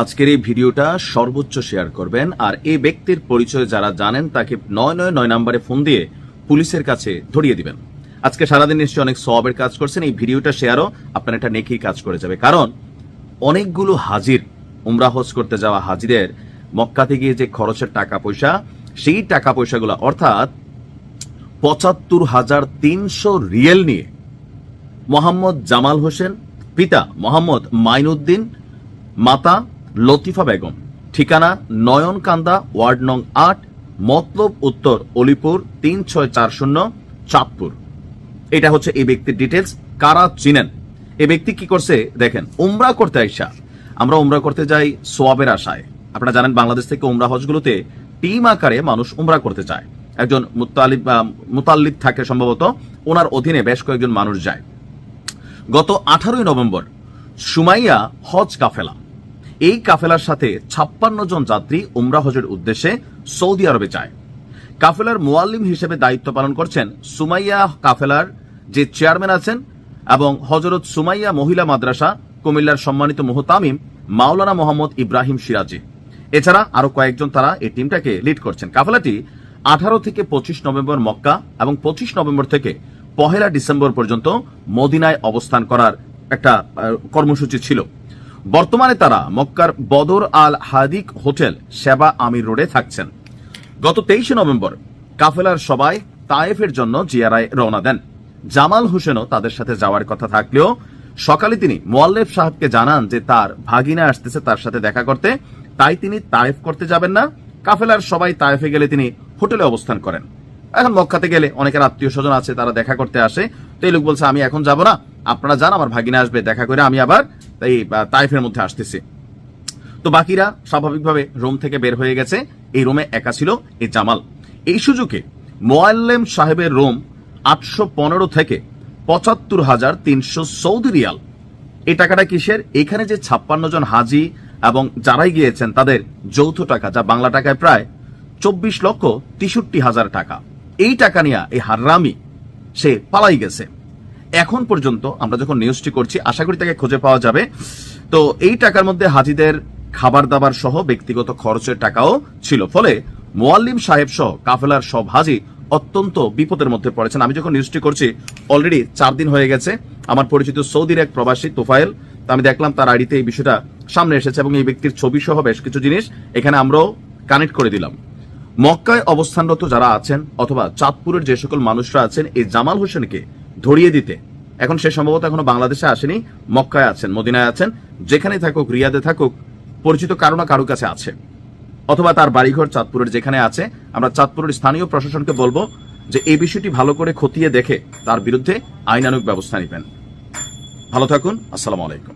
আজকের এই ভিডিওটা সর্বোচ্চ শেয়ার করবেন আর এই ব্যক্তির পরিচয় যারা জানেন তাকে নয় নয় নয় নম্বরে ফোন দিয়ে পুলিশের কাছে ধরিয়ে দিবেন। আজকে সারাদিন নিশ্চয়ই অনেক সবের কাজ করছেন, এই ভিডিওটা শেয়ারও আপনার একটা নেকির কাজ করে যাবে। কারণ অনেকগুলো হাজির, উমরা হজ করতে যাওয়া হাজিদের মক্কাতে গিয়ে যে খরচের টাকা পয়সা, সেই টাকা পয়সাগুলো, অর্থাৎ পঁচাত্তর হাজার তিনশো রিয়েল নিয়ে মোহাম্মদ জামাল হোসেন, পিতা মোহাম্মদ মাইনুদ্দিন, মাতা লতিফা বেগম। ঠিকানা নয়নকান্দা, ওয়ার্ড নং আট, মতলব উত্তর অলিপুর, তিন ছয় চার শূন্য, চাঁদপুর। এটা হচ্ছে এই ব্যক্তির ডিটেলস কারা চিনেন? এই ব্যক্তি কি করছে? দেখেন, উমরা করতে আইসা। আমরা উমরা করতে যাই সোয়াবের আশায়। আপনারা জানেন, বাংলাদেশ থেকে উমরা হজগুলোতে টিম আকারে মানুষ উমরা করতে চায়। একজন মুতালিব মুতাল্লিব থাকে সম্ভবত, ওনার অধীনে বেশ কয়েকজন মানুষ যায়। গত আঠারোই নভেম্বর সুমাইয়া হজ কাফেলা এই কাফেলার সাথে ছাপ্পান্ন জন যাত্রী উমরা হজের উদ্দেশ্যে সৌদি আরবে যায়। কাফেলার মোয়াল্লিম হিসেবে দায়িত্ব পালন করছেন সুমাইয়া কাফেলার যে চেয়ারম্যান আছেন এবং হজরত সুমাইয়া মহিলা মাদ্রাসা, কুমিল্লার সম্মানিত মোহতামিম মাওলানা মোহাম্মদ ইব্রাহিম সিরাজি। এছাড়া আরও কয়েকজন তারা এই টিমটাকে লিড করছেন। কাফেলাটি আঠারো থেকে পঁচিশ নভেম্বর মক্কা এবং পঁচিশ নভেম্বর থেকে পহেলা ডিসেম্বর পর্যন্ত মদিনায় অবস্থান করার একটা কর্মসূচি ছিল। বর্তমানে তারা মক্কার বদর আল হাদিক হোটেল সেবা আমির রোডে থাকছেন। গত তেইশে নভেম্বর কাফেলার সবাই তায়েফের জন্য জিয়ারায় রওনা দেন। জামাল হোসেনও তাদের সাথে যাওয়ার কথা থাকলেও সকালে তিনি মোয়াল্লেফ সাহেবকে জানান যে তার ভাগিনা আসতেছে তার সাথে দেখা করতে। তাই তিনি তায়েফ করতে যাবেন না। কাফেলার সবাই তায়েফে গেলে তিনি হোটেলে অবস্থান করেন। এখন মক্কাতে গেলে অনেকের আত্মীয় স্বজন আছে, তারা দেখা করতে আসে। তো এই লোক বলছে, আমি এখন যাব না। আপনারা যান, আমার ভাগিনা আসবে, দেখা করে আমি আবার এই আহ, তায়েফের মধ্যে আসতেছি। তো বাকিরা স্বাভাবিকভাবে রোম থেকে বের হয়ে গেছে। এই রোমে একা ছিল এই জামাল। এই সুযোগে মোয়াল্লেম সাহেবের রোম আটশো পনেরো থেকে পঁচাত্তর হাজার তিনশো সৌদি রিয়াল। এই টাকাটা কিসের? এখানে যে ছাপ্পান্ন জন হাজি এবং যারাই গিয়েছেন তাদের যৌথ টাকা যা বাংলা টাকায় প্রায় চব্বিশ লক্ষ তেষট্টি হাজার টাকা। এই টাকা নিয়ে এই হাররামি সে পালাই গেছে। এখন পর্যন্ত আমরা যখন নিউজটি করছি, আশা করি তাকে খুঁজে পাওয়া যাবে। তো এই টাকার মধ্যে হাজিদের খাবার দাবার সহ ব্যক্তিগত খরচের টাকাও ছিল। ফলে মোয়াল্লিম সাহেব সহ কাফেলার সব হাজি অত্যন্ত বিপদের মধ্যে পড়েছেন। আমি যখন নিউজটি করছি অলরেডি চার দিন হয়ে গেছে। আমার পরিচিত সৌদির এক প্রবাসী, তোফায়েল আমি দেখলাম তার আইডিতে এই বিষয়টা সামনে এসেছে এবং এই ব্যক্তির ছবি সহ বেশ কিছু জিনিস এখানে আমরাও কানেক্ট করে দিলাম। মক্কায় অবস্থানরত যারা আছেন অথবা চাঁদপুরের যে সকল মানুষরা আছেন, এই জামাল হোসেনকে ধরিয়ে দিতে। এখন সে সম্ভবত এখনও বাংলাদেশে আসেনি, মক্কায় আছেন, মদিনায় আছেন যেখানে থাকুক, রিয়াদে থাকুক, পরিচিত কারও না কারও কাছে আছে। অথবা তার বাড়িঘর চাঁদপুরের যেখানে আছে, আমরা চাঁদপুরের স্থানীয় প্রশাসনকে বলব যে এই বিষয়টি ভালো করে খতিয়ে দেখে তার বিরুদ্ধে আইনানুক ব্যবস্থা নেবেন। ভালো থাকুন, আসসালামু আলাইকুম।